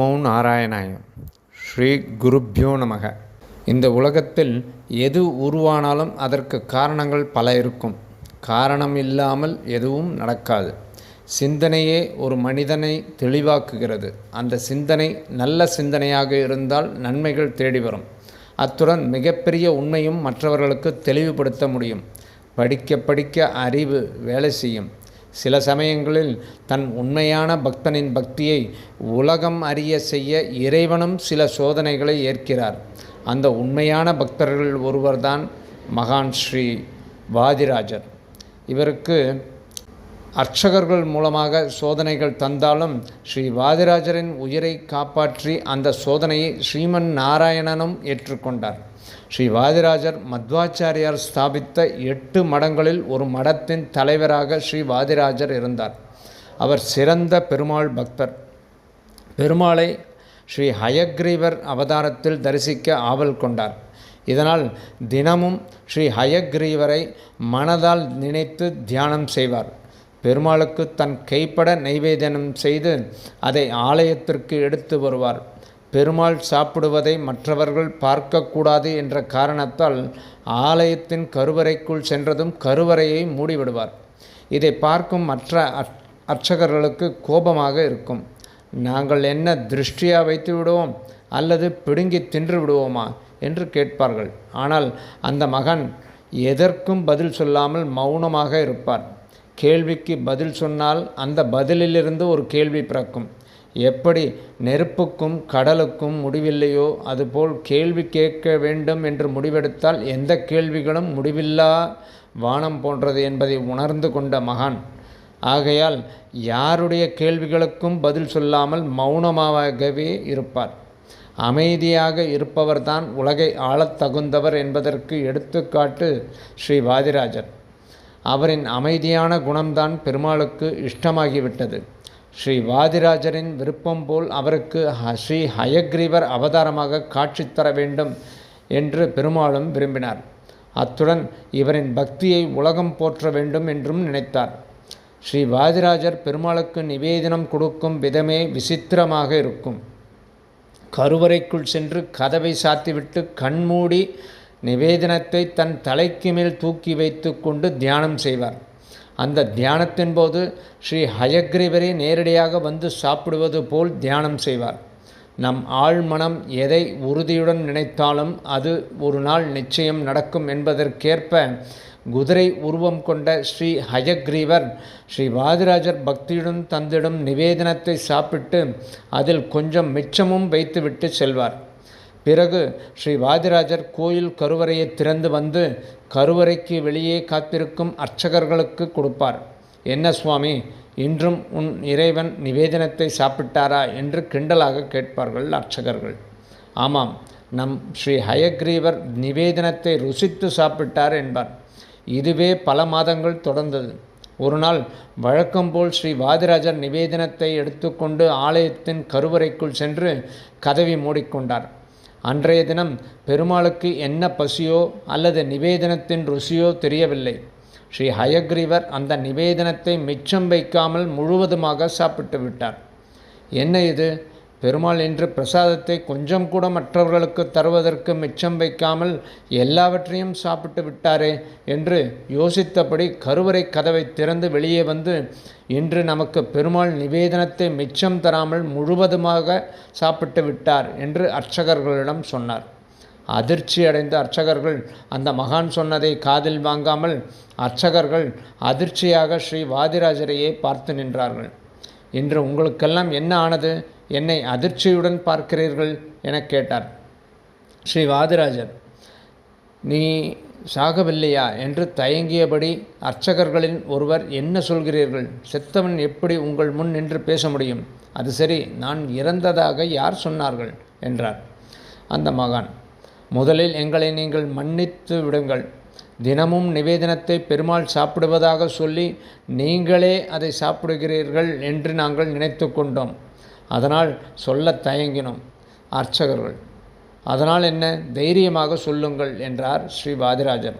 நமோ நாராயணாய. ஸ்ரீ குருப்யோ நமக. இந்த உலகத்தில் எது உருவானாலும் அதற்கு காரணங்கள் பல இருக்கும். காரணம் இல்லாமல் எதுவும் நடக்காது. சிந்தனையே ஒரு மனிதனை தெளிவாக்குகிறது. அந்த சிந்தனை நல்ல சிந்தனையாக இருந்தால் நன்மைகள் தேடி வரும். அத்துடன் மிகப்பெரிய உண்மையும் மற்றவர்களுக்கு தெளிவுபடுத்த முடியும். படிக்க படிக்க அறிவு வேலை செய்யும். சில சமயங்களில் தன் உண்மையான பக்தனின் பக்தியை உலகம் அறிய செய்ய இறைவனும் சில சோதனைகளை ஏற்கிறார். அந்த உண்மையான பக்தர்கள் ஒருவர்தான் மகான் ஸ்ரீ வாதிராஜர். இவருக்கு அர்ச்சகர்கள் மூலமாக சோதனைகள் தந்தாலும் ஸ்ரீ வாதிராஜரின் உயிரை காப்பாற்றி அந்த சோதனையை ஸ்ரீமன் நாராயணனும் ஏற்றுக்கொண்டார். ஸ்ரீ வாதிராஜர் மத்வாச்சாரியார் ஸ்தாபித்த எட்டு மடங்களில் ஒரு மடத்தின் தலைவராக ஸ்ரீ வாதிராஜர் இருந்தார். அவர் சிறந்த பெருமாள் பக்தர். பெருமாளை ஸ்ரீ ஹயக்ரீவர் அவதாரத்தில் தரிசிக்க ஆவல் கொண்டார். இதனால் தினமும் ஸ்ரீ ஹயக்ரீவரை மனதால் நினைத்து தியானம் செய்வார். பெருமாளுக்கு தன் கைப்பட நைவேதனம் செய்து அதை ஆலயத்திற்கு எடுத்து வருவார். பெருமாள் சாப்பிடுவதை மற்றவர்கள் பார்க்கக்கூடாது என்ற காரணத்தால் ஆலயத்தின் கருவறைக்குள் சென்றதும் கருவறையை மூடிவிடுவார். இதை பார்க்கும் மற்ற அர்ச்சகர்களுக்கு கோபமாக இருக்கும். நாங்கள் என்ன திருஷ்டியாக வைத்து விடுவோம்? அல்லது பிடுங்கி தின்று விடுவோமா? என்று கேட்பார்கள். ஆனால் அந்த மகன் எதற்கும் பதில் சொல்லாமல் மௌனமாக இருப்பார். கேள்விக்கு பதில் சொன்னால் அந்த பதிலிலிருந்து ஒரு கேள்வி பிறக்கும். எப்படி நெருப்புக்கும் கடலுக்கும் முடிவில்லையோ அதுபோல் கேள்வி கேட்க வேண்டும் என்று முடிவெடுத்தால் எந்த கேள்விகளும் முடிவில்லா வானம் போன்றது என்பதை உணர்ந்து கொண்ட மகான். ஆகையால் யாருடைய கேள்விகளுக்கும் பதில் சொல்லாமல் மௌனமாகவே இருப்பார். அமைதியாக இருப்பவர்தான் உலகை ஆளத் தகுந்தவர் என்பதற்கு எடுத்துக்காட்டு ஸ்ரீ வாதிராஜன் அவரின் அமைதியான குணம்தான் பெருமாளுக்கு இஷ்டமாகிவிட்டது. ஸ்ரீ வாதிராஜரின் விருப்பம் போல் அவருக்கு ஸ்ரீ ஹயக்ரீவர் அவதாரமாக காட்சி தர வேண்டும் என்று பெருமாளும் விரும்பினார். அத்துடன் இவரின் பக்தியை உலகம் போற்ற வேண்டும் என்றும் நினைத்தார். ஸ்ரீ வாதிராஜர் பெருமாளுக்கு நிவேதனம் கொடுக்கும் விதமே விசித்திரமாக இருக்கும். கருவறைக்குள் சென்று கதவை சாத்திவிட்டு கண்மூடி நிவேதனத்தை தன் தலைக்கு மேல் தூக்கி வைத்து கொண்டு தியானம் செய்வார். அந்த தியானத்தின் போது ஸ்ரீ ஹயக்ரீவரே நேரடியாக வந்து சாப்பிடுவது போல் தியானம் செய்வார். நம் ஆழ்மனம் எதை உறுதியுடன் நினைத்தாலும் அது ஒரு நாள் நிச்சயம் நடக்கும் என்பதற்கேற்ப குதிரை உருவம் கொண்ட ஸ்ரீ ஹயக்ரீவர் ஸ்ரீ வாதிராஜர் பக்தியுடன் தந்திடும் நிவேதனத்தை சாப்பிட்டு அதில் கொஞ்சம் மிச்சமும் வைத்துவிட்டு செல்வார். பிறகு ஸ்ரீ வாதிராஜர் கோயில் கருவறையை திறந்து வந்து கருவறைக்கு வெளியே காத்திருக்கும் அர்ச்சகர்களுக்கு கொடுப்பார். என்ன சுவாமி இன்றும் உன் இறைவன் நிவேதனத்தை சாப்பிட்டாரா? என்று கிண்டலாக கேட்பார்கள் அர்ச்சகர்கள். ஆமாம் நம் ஸ்ரீ ஹயக்ரீவர் நிவேதனத்தை ருசித்து சாப்பிட்டார் என்பார். இதுவே பல மாதங்கள் தொடர்ந்தது. ஒரு நாள் வழக்கம்போல் ஸ்ரீ வாதிராஜர் நிவேதனத்தை எடுத்துக்கொண்டு ஆலயத்தின் கருவறைக்குள் சென்று கதவி மூடிக்கொண்டார். அன்றைய தினம் பெருமாளுக்கு என்ன பசியோ அல்லது நிவேதனத்தின் ருசியோ தெரியவில்லை. ஸ்ரீ ஹயக்ரீவர் அந்த நிவேதனத்தை மிச்சம் வைக்காமல் முழுவதுமாக சாப்பிட்டு விட்டார். என்ன இது? பெருமாள் என்று பிரசாதத்தை கொஞ்சம் கூட மற்றவர்களுக்கு தருவதற்கு மிச்சம் வைக்காமல் எல்லாவற்றையும் சாப்பிட்டு விட்டாரே என்று யோசித்தபடி கருவறை கதவை திறந்து வெளியே வந்து இன்று நமக்கு பெருமாள் நிவேதனத்தை மிச்சம் தராமல் முழுவதுமாக சாப்பிட்டு விட்டார் என்று அர்ச்சகர்களிடம் சொன்னார். அதிர்ச்சி அடைந்த அர்ச்சகர்கள் அந்த மகான் சொன்னதை காதில் வாங்காமல் அர்ச்சகர்கள் அதிர்ச்சியாக ஸ்ரீ வாதிராஜரையே பார்த்து நின்றார்கள். இன்று உங்களுக்கெல்லாம் என்ன ஆனது? என்னை அதிர்ச்சியுடன் பார்க்கிறீர்கள் என கேட்டார். ஸ்ரீ வாதிராஜர் நீ சாகவில்லையா என்று தயங்கியபடி அர்ச்சகர்களின் ஒருவர் என்ன சொல்கிறீர்கள்? செத்தவன் எப்படி உங்கள் முன் நின்று பேச முடியும்? அது சரி நான் இறந்ததாக யார் சொன்னார்கள்? என்றார். அந்த மகான் முதலில் எங்களை நீங்கள் மன்னித்து விடுங்கள். தினமும் நிவேதனத்தை பெருமாள் சாப்பிடுவதாக சொல்லி நீங்களே அதை சாப்பிடுகிறீர்கள் என்று நாங்கள் நினைத்து கொண்டோம். அதனால் சொல்ல தயங்கினோம் அர்ச்சகர்கள். அதனால் என்ன? தைரியமாக சொல்லுங்கள் என்றார் ஸ்ரீ வாதிராஜன்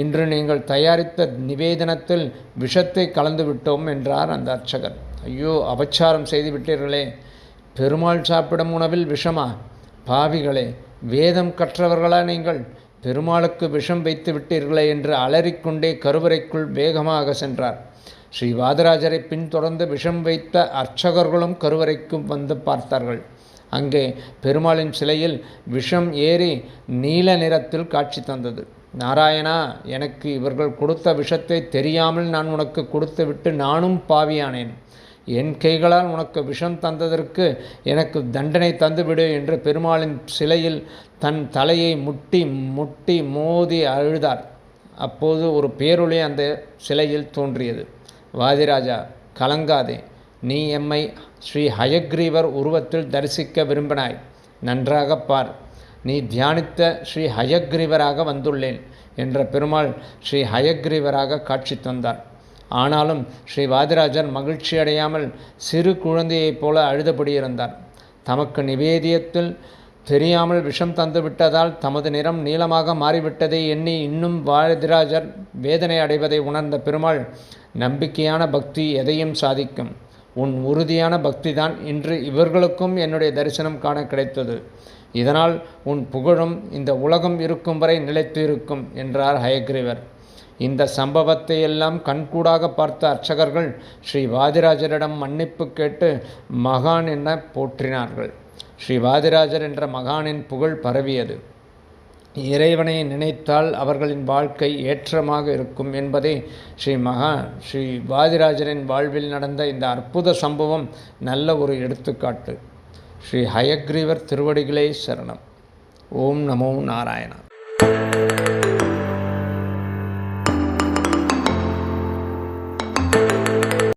இன்று நீங்கள் தயாரித்த நிவேதனத்தில் விஷத்தை கலந்து விட்டோம் என்றார் அந்த அர்ச்சகர். ஐயோ அபச்சாரம் செய்து விட்டீர்களே. பெருமாள் சாப்பிடும் உணவில் விஷமா? பாவிகளே வேதம் கற்றவர்களா நீங்கள்? பெருமாளுக்கு விஷம் வைத்து விட்டீர்களே என்று அலறிக்கொண்டே கருவறைக்குள் வேகமாக சென்றார். ஸ்ரீ வாதராஜரை பின்தொடர்ந்து விஷம் வைத்த அர்ச்சகர்களும் கருவறைக்கும் வந்து பார்த்தார்கள். அங்கே பெருமாளின் சிலையில் விஷம் ஏறி நீல நிறத்தில் காட்சி தந்தது. நாராயணா எனக்கு இவர்கள் கொடுத்த விஷத்தை தெரியாமல் நான் உனக்கு கொடுத்து விட்டு நானும் பாவியானேன். என் கைகளால் உனக்கு விஷம் தந்ததற்கு எனக்கு தண்டனை தந்துவிடு என்று பெருமாளின் சிலையில் தன் தலையை முட்டி முட்டி மோதி அழுதார். அப்போது ஒரு பேரொளி அந்த சிலையில் தோன்றியது. வாதிராஜா கலங்காதே. நீ எம்மை ஸ்ரீ ஹயக்ரீவர் உருவத்தில் தரிசிக்க விரும்பினாய். நன்றாக பார். நீ தியானித்த ஸ்ரீ ஹயக்ரீவராக வந்துள்ளேன் என்ற பெருமாள் ஸ்ரீ ஹயக்ரீவராக காட்சி தந்தார். ஆனாலும் ஸ்ரீ வாதிராஜர் மகிழ்ச்சி அடையாமல் சிறு குழந்தையைப் போல அழுதபடி இருந்தார் தமக்கு நிவேதியத்தில் தெரியாமல் விஷம் தந்துவிட்டதால் தமது நிறம் நீளமாக மாறிவிட்டதை எண்ணி இன்னும் வாதிராஜர் வேதனை அடைவதை உணர்ந்த பெருமாள் நம்பிக்கையான பக்தி எதையும் சாதிக்கும். உன் உறுதியான பக்திதான் இன்று இவர்களுக்கும் என்னுடைய தரிசனம் காண கிடைத்தது. இதனால் உன் புகழும் இந்த உலகம் இருக்கும் வரை நிலைத்து இருக்கும் என்றார் ஹயக்ரீவர். இந்த சம்பவத்தை எல்லாம் கண்கூடாக பார்த்த அர்ச்சகர்கள் ஸ்ரீ வாதிராஜரிடம் மன்னிப்பு கேட்டு மகான் என போற்றினார்கள். ஸ்ரீ வாதிராஜர் என்ற மகானின் புகழ் பரவியது. இறைவனை நினைத்தால் அவர்களின் வாழ்க்கை ஏற்றமாக இருக்கும் என்பதே ஸ்ரீ மகா ஸ்ரீ வாதிராஜரின் வாழ்வில் நடந்த இந்த அற்புத சம்பவம் நல்ல ஒரு எடுத்துக்காட்டு. ஸ்ரீ ஹயக்ரீவர் திருவடிகளே சரணம். ஓம் நமோ நாராயணா.